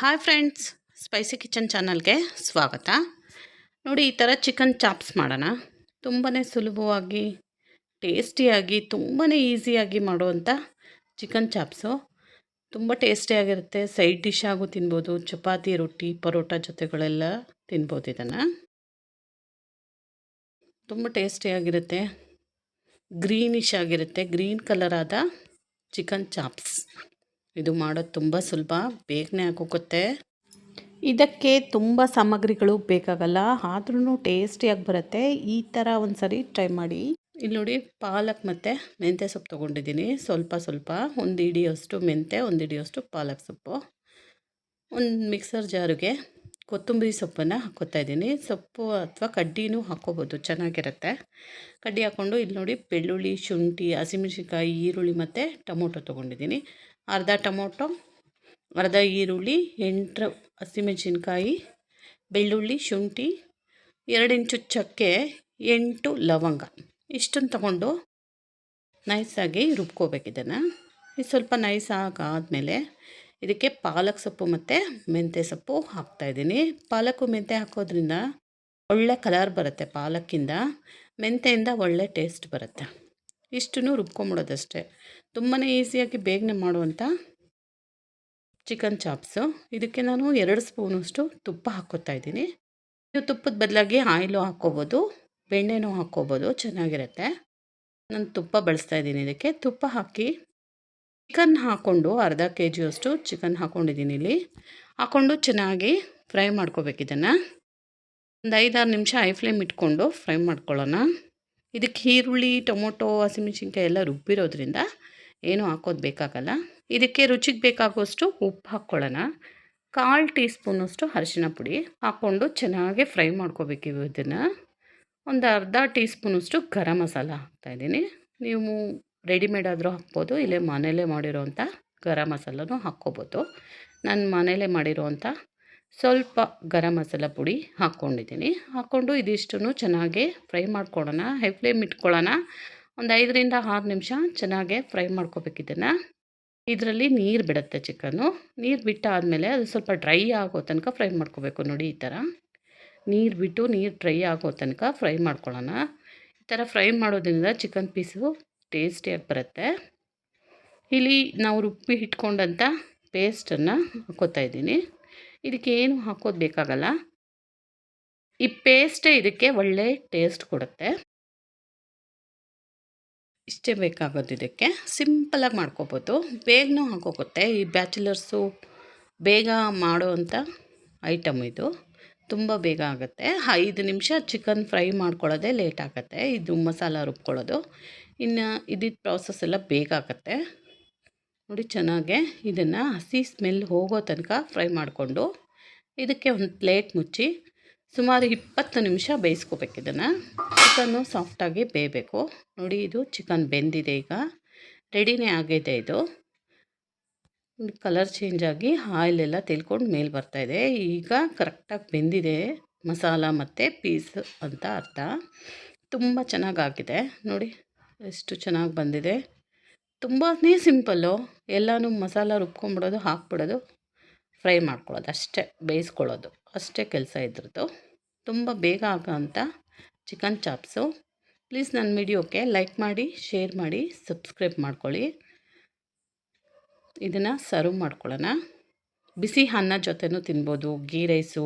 Hi friends spicy kitchen ಚಾನಲ್ಗೆ ಸ್ವಾಗತ. ನೋಡಿ ಈ ಥರ ಚಿಕನ್ ಚಾಪ್ಸ್ ಮಾಡೋಣ. ತುಂಬಾ ಸುಲಭವಾಗಿ ಟೇಸ್ಟಿಯಾಗಿ ತುಂಬಾ ಈಸಿಯಾಗಿ ಮಾಡುವಂಥ ಚಿಕನ್ ಚಾಪ್ಸು ತುಂಬ ಟೇಸ್ಟಿಯಾಗಿರುತ್ತೆ ಸೈಡ್ ಡಿಶ್ ಆಗು ತಿನ್ಬೋದು, ಚಪಾತಿ, ರೊಟ್ಟಿ, ಪರೋಟ ಜೊತೆಗಳೆಲ್ಲ ತಿನ್ಬೋದು ಇದನ್ನು. ತುಂಬ ಟೇಸ್ಟಿಯಾಗಿರುತ್ತೆ ಗ್ರೀನಿಶ್ ಆಗಿರುತ್ತೆ ಗ್ರೀನ್ ಕಲರ್ ಆದ ಚಿಕನ್ ಚಾಪ್ಸ್ ಇದು ಮಾಡೋದು ತುಂಬ ಸುಲಭ ಬೇಗನೆ ಆಗೋಗುತ್ತೆ. ಇದಕ್ಕೆ ತುಂಬ ಸಾಮಗ್ರಿಗಳು ಬೇಕಾಗಲ್ಲ ಆದ್ರೂ ಟೇಸ್ಟಿಯಾಗಿ ಬರುತ್ತೆ. ಈ ಥರ ಒಂದು ಸರಿ ಟ್ರೈ ಮಾಡಿ. ಇಲ್ಲಿ ನೋಡಿ ಪಾಲಕ್ ಮತ್ತು ಮೆಂತ್ಯ ಸೊಪ್ಪು ತೊಗೊಂಡಿದ್ದೀನಿ. ಸ್ವಲ್ಪ ಸ್ವಲ್ಪ ಒಂದು ಹಿಡಿಯೋಷ್ಟು ಮೆಂತ್ಯ ಒಂದು ಹಿಡಿಯೋಷ್ಟು ಪಾಲಕ್ ಸೊಪ್ಪು. ಒಂದು ಮಿಕ್ಸರ್ ಜಾರಿಗೆ ಕೊತ್ತಂಬರಿ ಸೊಪ್ಪನ್ನು ಹಾಕೋತಾ ಇದ್ದೀನಿ. ಸೊಪ್ಪು ಅಥವಾ ಕಡ್ಡಿನೂ ಹಾಕ್ಕೋಬೋದು, ಚೆನ್ನಾಗಿರುತ್ತೆ. ಕಡ್ಡಿ ಹಾಕ್ಕೊಂಡು ಇಲ್ಲಿ ನೋಡಿ ಬೆಳ್ಳುಳ್ಳಿ, ಶುಂಠಿ, ಹಸಿಮೆಣ್ಸಿನ್ಕಾಯಿ, ಈರುಳ್ಳಿ ಮತ್ತು ಟೊಮೊಟೊ ತೊಗೊಂಡಿದ್ದೀನಿ. ಅರ್ಧ ಟೊಮೊಟೊ, ಅರ್ಧ ಈರುಳ್ಳಿ, ಎಂಟು ಹಸಿಮೆಣ್ಸಿನ್ಕಾಯಿ, ಬೆಳ್ಳುಳ್ಳಿ, ಶುಂಠಿ, ಎರಡು ಇಂಚು ಚಕ್ಕೆ, ಎಂಟು ಲವಂಗ. ಇಷ್ಟನ್ನು ತಗೊಂಡು ನೈಸಾಗಿ ರುಬ್ಕೋಬೇಕಿದ್ದಾನೆ ಇದು ಸ್ವಲ್ಪ ನೈಸ್ ಆಗಾದಮೇಲೆ ಇದಕ್ಕೆ ಪಾಲಕ್ ಸೊಪ್ಪು ಮತ್ತು ಮೆಂತ್ಯ ಸೊಪ್ಪು ಹಾಕ್ತಾಯಿದ್ದೀನಿ ಪಾಲಕ್ಕು ಮೆಂತ್ಯ ಹಾಕೋದ್ರಿಂದ ಒಳ್ಳೆ ಕಲರ್ ಬರುತ್ತೆ ಪಾಲಕ್ಕಿಂದ. ಮೆಂತೆಯಿಂದ ಒಳ್ಳೆ ಟೇಸ್ಟ್ ಬರುತ್ತೆ. ಇಷ್ಟನ್ನು ರುಬ್ಕೊಂಬಿಡೋದಷ್ಟೇ. ತುಂಬಾ ಈಸಿಯಾಗಿ ಬೇಗನೆ ಮಾಡುವಂಥ ಚಿಕನ್ ಚಾಪ್ಸು ಇದಕ್ಕೆ ನಾನು ಎರಡು ಸ್ಪೂನಷ್ಟು ತುಪ್ಪ ಹಾಕೋತಾ ಇದ್ದೀನಿ. ನೀವು ತುಪ್ಪದ ಬದಲಾಗಿ ಆಯಿಲು ಹಾಕ್ಕೋಬೋದು ಬೆಣ್ಣೆನೂ ಹಾಕ್ಕೋಬೋದು ಚೆನ್ನಾಗಿರುತ್ತೆ. ನಾನು ತುಪ್ಪ ಬಳಸ್ತಾ ಇದ್ದೀನಿ ಇದಕ್ಕೆ. ತುಪ್ಪ ಹಾಕಿ ಚಿಕನ್ ಹಾಕ್ಕೊಂಡು ಅರ್ಧ ಕೆ ಜಿಯಷ್ಟು ಚಿಕನ್ ಹಾಕ್ಕೊಂಡಿದ್ದೀನಿ ಇಲ್ಲಿ. ಹಾಕ್ಕೊಂಡು ಚೆನ್ನಾಗಿ ಫ್ರೈ ಮಾಡ್ಕೋಬೇಕು ಇದನ್ನು. ಒಂದು ಐದಾರು ನಿಮಿಷ ಐ ಫ್ಲೇಮ್ ಇಟ್ಕೊಂಡು ಫ್ರೈ ಮಾಡ್ಕೊಳ್ಳೋಣ. ಇದಕ್ಕೆ ಈರುಳ್ಳಿ, ಟೊಮೊಟೊ, ಹಸಿಮೆಣ್ಸಿನ್ಕಾಯಿ ಎಲ್ಲ ರುಬ್ಬಿರೋದ್ರಿಂದ ಏನು ಹಾಕೋದು ಬೇಕಾಗಲ್ಲ. ಇದಕ್ಕೆ ರುಚಿಗೆ ಬೇಕಾಗುವಷ್ಟು ಉಪ್ಪು ಹಾಕ್ಕೊಳ್ಳೋಣ. ಕಾಲು ಟೀ ಸ್ಪೂನಷ್ಟು ಅರಿಶಿನ ಪುಡಿ ಹಾಕ್ಕೊಂಡು ಚೆನ್ನಾಗಿ ಫ್ರೈ ಮಾಡ್ಕೋಬೇಕು ಇದನ್ನು. ಒಂದು ಅರ್ಧ ಟೀ ಸ್ಪೂನಷ್ಟು ಗರಂ ಮಸಾಲ ಹಾಕ್ತಾಯಿದ್ದೀನಿ ನೀವು ರೆಡಿಮೇಡ್ ಆದರೂ ಹಾಕ್ಬೋದು, ಇಲ್ಲೇ ಮನೇಲೇ ಮಾಡಿರೋವಂಥ ಗರಂ ಮಸಾಲನೂ ಹಾಕ್ಕೋಬೋದು. ನಾನು ಮನೇಲೇ ಮಾಡಿರೋವಂಥ ಸ್ವಲ್ಪ ಗರಂ ಮಸಾಲ ಪುಡಿ ಹಾಕ್ಕೊಂಡಿದ್ದೀನಿ. ಹಾಕ್ಕೊಂಡು ಇದಿಷ್ಟು ಚೆನ್ನಾಗಿ ಫ್ರೈ ಮಾಡ್ಕೊಳ್ಳೋಣ ಹೈ ಫ್ಲೇಮ್ ಇಟ್ಕೊಳ್ಳೋಣ ಒಂದು ಐದರಿಂದ ಆರು ನಿಮಿಷ ಚೆನ್ನಾಗೆ ಫ್ರೈ ಮಾಡ್ಕೋಬೇಕು ಇದನ್ನು. ಇದರಲ್ಲಿ ನೀರು ಬಿಡುತ್ತೆ ಚಿಕನ್ನು. ನೀರು ಬಿಟ್ಟಾದಮೇಲೆ ಅದು ಸ್ವಲ್ಪ ಡ್ರೈ ಆಗೋ ತನಕ ಫ್ರೈ ಮಾಡ್ಕೋಬೇಕು ನೋಡಿ ಈ ಥರ ನೀರು ಬಿಟ್ಟು ನೀರು ಡ್ರೈ ಆಗೋ ತನಕ ಫ್ರೈ ಮಾಡ್ಕೊಳ್ಳೋಣ ಈ ಥರ ಫ್ರೈ ಮಾಡೋದ್ರಿಂದ ಚಿಕನ್ ಪೀಸು ಟೇಸ್ಟಿಯಾಗಿ ಬರುತ್ತೆ. ಇಲ್ಲಿ ನಾವು ರುಬ್ಬಿ ಇಟ್ಕೊಂಡಂಥ ಪೇಸ್ಟನ್ನು ಹಾಕೋತಾ ಇದ್ದೀನಿ. ಇದಕ್ಕೆ ಏನು ಹಾಕೋದು ಬೇಕಾಗಲ್ಲ. ಈ ಪೇಸ್ಟೇ ಇದಕ್ಕೆ ಒಳ್ಳೆ ಟೇಸ್ಟ್ ಕೊಡುತ್ತೆ. ಇಷ್ಟೇ ಬೇಕಾಗೋದು ಇದಕ್ಕೆ. ಸಿಂಪಲಾಗಿ ಮಾಡ್ಕೋಬೋದು. ಬೇಗನೂ ಹಾಕೋಗುತ್ತೆ. ಈ ಬ್ಯಾಚುಲರ್ಸು ಬೇಗ ಮಾಡುವಂಥ ಐಟಮ್ ಇದು. ತುಂಬ ಬೇಗ ಆಗುತ್ತೆ. ಐದು ನಿಮಿಷ ಚಿಕನ್ ಫ್ರೈ ಮಾಡ್ಕೊಳ್ಳೋದೇ ಲೇಟ್ ಆಗುತ್ತೆ. ಇದು ಮಸಾಲ ರುಬ್ಕೊಳ್ಳೋದು. ಇನ್ನು ಇದಿದ್ದು ಪ್ರಾಸೆಸ್ ಎಲ್ಲ ಬೇಗ ಆಗುತ್ತೆ. ನೋಡಿ ಚೆನ್ನಾಗೆ ಇದನ್ನು ಹಸಿ ಸ್ಮೆಲ್ ಹೋಗೋ ತನಕ ಫ್ರೈ ಮಾಡಿಕೊಂಡು ಇದಕ್ಕೆ ಒಂದು ಪ್ಲೇಟ್ ಮುಚ್ಚಿ ಸುಮಾರು ಇಪ್ಪತ್ತು ನಿಮಿಷ ಬೇಯಿಸ್ಕೋಬೇಕು ಇದನ್ನು. ಚಿಕನ್ನು ಸಾಫ್ಟಾಗಿ ಬೇಯಬೇಕು. ನೋಡಿ ಇದು ಚಿಕನ್ ಬೆಂದಿದೆ ಈಗ. ರೆಡಿನೇ ಆಗಿದೆ ಇದು. ಕಲರ್ ಚೇಂಜ್ ಆಗಿ ಆಯಿಲೆಲ್ಲ ತಿಳ್ಕೊಂಡು ಮೇಲೆ ಬರ್ತಾ ಇದೆ. ಈಗ ಕರೆಕ್ಟಾಗಿ ಬೆಂದಿದೆ ಮಸಾಲ ಮತ್ತು ಪೀಸ್ ಅಂತ ಅರ್ಥ. ತುಂಬ ಚೆನ್ನಾಗಾಗಿದೆ ನೋಡಿ, ಎಷ್ಟು ಚೆನ್ನಾಗಿ ಬಂದಿದೆ. ತುಂಬಾ ಸಿಂಪಲ್ಲು ಎಲ್ಲನೂ ಮಸಾಲ ರುಬ್ಕೊಂಬಿಡೋದು, ಹಾಕ್ಬಿಡೋದು, ಫ್ರೈ ಮಾಡ್ಕೊಳ್ಳೋದು ಅಷ್ಟೇ, ಬೇಯಿಸ್ಕೊಳ್ಳೋದು. ಅಷ್ಟೇ ಕೆಲಸ ಇದ್ರದ್ದು. ತುಂಬ ಬೇಗ ಆಗೋಂಥ ಚಿಕನ್ ಚಾಪ್ಸು. ಪ್ಲೀಸ್ ನನ್ನ ವಿಡಿಯೋಕ್ಕೆ ಲೈಕ್ ಮಾಡಿ, ಶೇರ್ ಮಾಡಿ, ಸಬ್ಸ್ಕ್ರೈಬ್ ಮಾಡ್ಕೊಳ್ಳಿ. ಇದನ್ನು ಸರ್ವ್ ಮಾಡ್ಕೊಳ್ಳೋಣ. ಬಿಸಿ ಅನ್ನ ಜೊತೆನೂ ತಿನ್ಬೋದು. ಗೀ ರೈಸು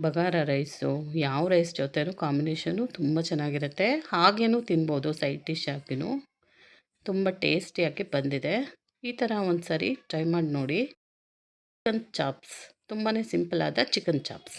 ಬಗಾರ ರೈಸು ಯಾವ ರೈಸ್ ಜೊತೆನೂ ಕಾಂಬಿನೇಷನು ತುಂಬ ಚೆನ್ನಾಗಿರುತ್ತೆ. ಹಾಗೇನೂ ತಿನ್ಬೋದು ಸೈಡ್ ಡಿಶ್ ಆಗಿನೂ. ತುಂಬ ಟೇಸ್ಟಿಯಾಗಿ ಬಂದಿದೆ. ಈ ಥರ ಒಂದು ಸರಿ ಟ್ರೈ ಮಾಡಿ ನೋಡಿ. ಚಿಕನ್ ಚಾಪ್ಸ್ ತುಂಬಾ ಸಿಂಪಲ್ ಆದ ಚಿಕನ್ ಚಾಪ್ಸ್